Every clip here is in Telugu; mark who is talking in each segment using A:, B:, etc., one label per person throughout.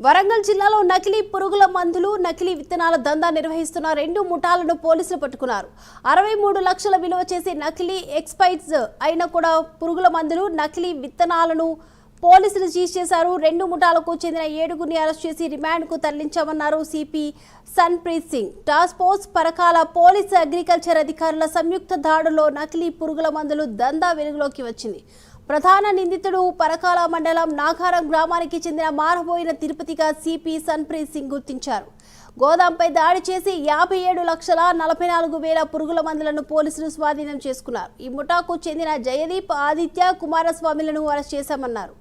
A: వరంగల్ జిల్లాలో నకిలీ పురుగుల మందులు నకిలీ విత్తనాల దందా నిర్వహిస్తున్న రెండు ముఠాలను పోలీసులు పట్టుకున్నారు. అరవై మూడు లక్షల విలువ చేసే నకిలీ ఎక్స్పైట్స్ అయిన కూడా పురుగుల మందులు నకిలీ విత్తనాలను పోలీసులు సీజ్ చేశారు. రెండు ముఠాలకు చెందిన ఏడుగురిని అరెస్ట్ చేసి రిమాండ్కు తరలించామన్నారు CP Sanpreet Singh. Task force Parakala police agriculture అధికారుల సంయుక్త దాడులో నకిలీ పురుగుల మందులు దందా వెలుగులోకి వచ్చింది. ప్రధాన నిందితుడు పరకాల మండలం నాగారం గ్రామానికి చెందిన మారబోయిన తిరుపతిగా సిపి సన్ప్రీత్ సింగ్ గుర్తించారు. గోదాంపై దాడి చేసి యాభై ఏడు లక్షల నలభై నాలుగు వేల పురుగుల మందులను పోలీసులు స్వాధీనం చేసుకున్నారు. ఈ ముఠాకు చెందిన జయదీప్ ఆదిత్య కుమారస్వామిలను అరెస్ట్ చేశామన్నారు.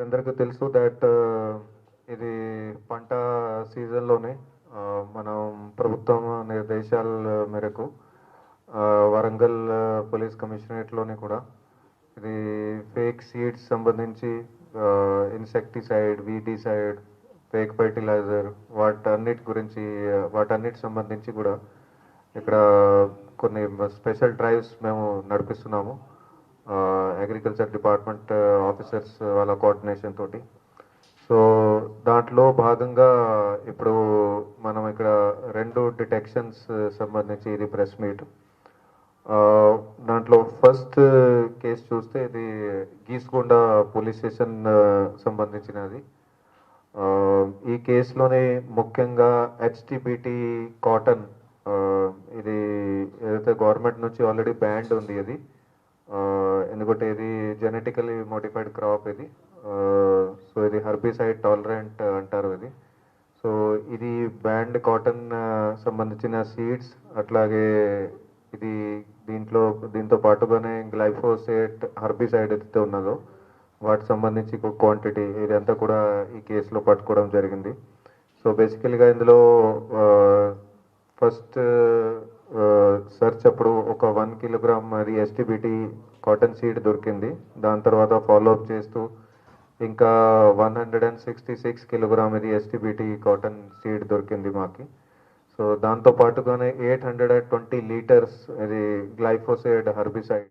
B: మీరందరికీ తెలుసు దట్ uh, ఇది పంట సీజన్లోనే uh, మనం ప్రభుత్వం నిర్దేశాల మేరకు uh, వరంగల్ పోలీస్ కమిషనరేట్లోని కూడా ఇది ఫేక్ సీడ్స్ సంబంధించి ఇన్సెక్టిసైడ్ వీటిసైడ్ ఫేక్ ఫర్టిలైజర్ వాటన్నిటి గురించి వాటన్నిటి సంబంధించి కూడా ఇక్కడ కొన్ని స్పెషల్ డ్రైవ్స్ మేము నడిపిస్తున్నాము. అగ్రికల్చర్ డిపార్ట్మెంట్ ఆఫీసర్స్ వాళ్ళ కోఆర్డినేషన్ తోటి. సో దాంట్లో భాగంగా ఇప్పుడు మనం ఇక్కడ రెండు డిటెక్షన్స్ సంబంధించి ఇది ప్రెస్ మీట్ దాంట్లో ఫస్ట్ కేసు చూస్తే ఇది గీసుకొండ పోలీస్ స్టేషన్ సంబంధించినది. ఈ కేసులోనే ముఖ్యంగా హెచ్టిబిటి కాటన్ ఇది ఏదైతే గవర్నమెంట్ నుంచి ఆల్రెడీ బ్యాండ్ ఉంది ఇది ఎందుకంటే ఇది జెనెటికలీ మోడిఫైడ్ క్రాప్ ఇది. సో ఇది హర్బిసైడ్ టాలరెంట్ అంటారు ఇది. సో ఇది బ్యాండ్ కాటన్ సంబంధించిన సీడ్స్ అట్లాగే ఇది దీంట్లో దీంతో పాటుగానే గ్లైఫోసేట్ హర్బిసైడ్ ఏదైతే ఉన్నదో వాటికి సంబంధించి క్వాంటిటీ ఇదంతా కూడా ఈ కేసులో పట్టుకోవడం జరిగింది. సో బేసికల్గా ఇందులో ఫస్ట్ సర్చ్ అప్పుడు ఒక వన్ కిలోగ్రామ్ అది ఎస్టీబీటీ కాటన్ సీడ్ దొరికింది. దాని తర్వాత ఫాలో అప్ చేస్తూ ఇంకా one hundred and sixty six kilogram ఇది ఎస్టీబీటీ కాటన్ సీడ్ దొరికింది మాకి. సో దాంతో పాటుగానే eight hundred and twenty litres ఇది గ్లైఫోసైడ్ హర్బిసైడ్